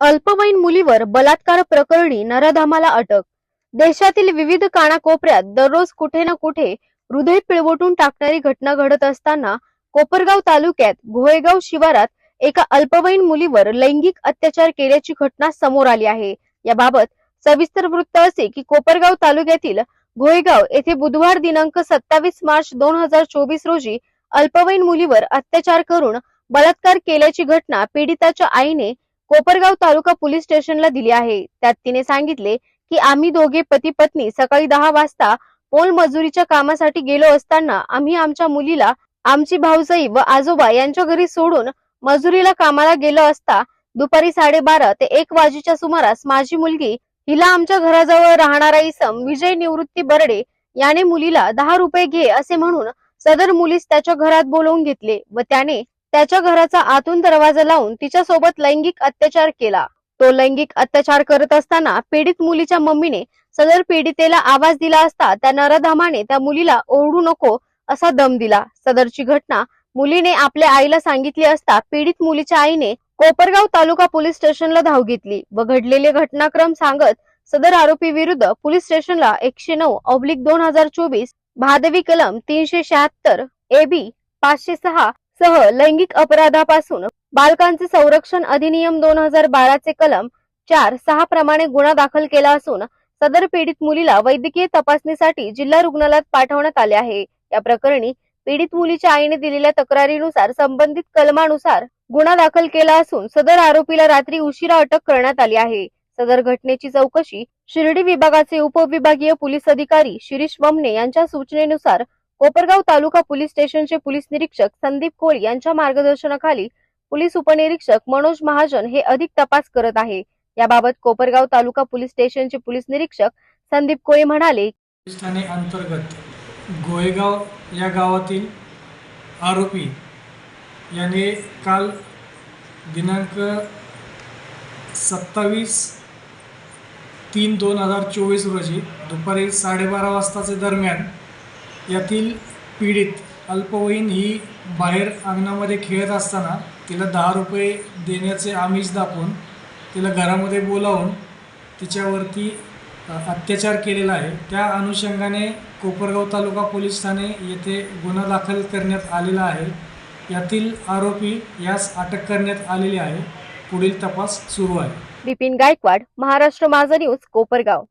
अल्पवयीन मुलीवर बलात्कार प्रकरणी नराधामाला अटक. देशातील विविध कानाकोपऱ्यात दररोज कुठे ना कुठे हृदय पिळवटून टाकणारी घटना घडत असताना कोपरगाव तालुक्यात घोळेगाव शिवारात एका अल्पवयीन मुलीवर लैंगिक अत्याचार केल्याची घटना समोर आली आहे. याबाबत सविस्तर वृत्त असे की कोपरगाव तालुक्यातील घोळेगाव येथे बुधवार दिनांक सत्तावीस मार्च दोन हजार चोवीस रोजी अल्पवयीन मुलीवर अत्याचार करून बलात्कार केल्याची घटना पीडिताच्या आईने कोपरगाव तालुका पोलीस स्टेशनला दिली आहे. त्यात तिने सांगितले की आम्ही दोघे पती पत्नी सकाळी दहा वाजता पोल मजुरीच्या कामासाठी गेलो असताना आम्ही आमच्या मुलीला आमची भाऊजाई व आजोबा यांच्या घरी सोडून मजुरीला कामाला गेलो असता दुपारी साडेबारा ते एक वाजेच्या सुमारास माझी मुलगी हिला आमच्या घराजवळ राहणारा इसम विजय निवृत्ती बर्डे याने मुलीला दहा रुपये घे असे म्हणून सदर मुलीस त्याच्या घरात बोलवून घेतले व त्याने त्याच्या घराचा आतून दरवाजा लावून तिच्या सोबत लैंगिक अत्याचार केला. तो लैंगिक अत्याचार करत असताना पीडित मुलीच्या मम्मीने सदर पीडितेला आवाज दिला असता त्या नरधामाने त्या मुलीला ओरडू नको असा दम दिला. सदरची घटना मुलीने आपल्या आईला सांगितली असता पीडित मुलीच्या आईने कोपरगाव तालुका पोलीस स्टेशनला धाव घेतली व घडलेले घटनाक्रम सांगत सदर आरोपी विरुद्ध पोलीस स्टेशनला एकशे नऊ ऑब्लिक दोन हजार चोवीस भादवी कलम तीनशे शहात्तर ए बी पाचशे सहा सह लैंगिक अपराधापासून बालकांचे संरक्षण अधिनियम दोन हजार बाराचे कलम चार सहा प्रमाणे गुन्हा दाखल केला असून सदर पीडित मुलीला वैद्यकीय तपासणीसाठी जिल्हा रुग्णालयात पाठवण्यात आले आहे. या प्रकरणी पीडित मुलीच्या आईने दिलेल्या तक्रारीनुसार संबंधित कलमानुसार गुन्हा दाखल केला असून सदर आरोपीला रात्री उशिरा अटक करण्यात आली आहे. सदर घटनेची चौकशी शिर्डी विभागाचे उपविभागीय पोलीस अधिकारी शिरीष वमने यांच्या सूचनेनुसार कोपरगाव तालुका पोलीस स्टेशनचे पोलीस निरीक्षक संदीप कोळी यांच्या मार्गदर्शनाखाली पोलीस उपनिरीक्षक मनोज महाजन हे अधिक तपास करत आहे. याबाबत कोपरगाव तालुका पोलीस स्टेशनचे पोलीस निरीक्षक संदीप कोळी म्हणाले ठाणे अंतर्गत गोयगाव या गावातील आरोपी याने काल दिनांक सत्तावीस तीन दोन हजार चोवीस रोजी दुपारी साडेबारा वाजताचे दरम्यान यातील पीडित अल्पवयीन ही बाहेर अंगणामध्ये खेळत असताना तिला दहा रुपये देण्याचे आमिष दाखवून तिला घरामध्ये बोलावून तिच्यावरती अत्याचार केलेला आहे. त्या अनुषंगाने कोपरगाव तालुका पोलीस ठाणे येथे गुन्हा दाखल करण्यात आलेला आहे. यातील आरोपी यास अटक करण्यात आलेली आहे. पुढील तपास सुरू आहे. बिपिन गायकवाड महाराष्ट्र माझा न्यूज कोपरगाव.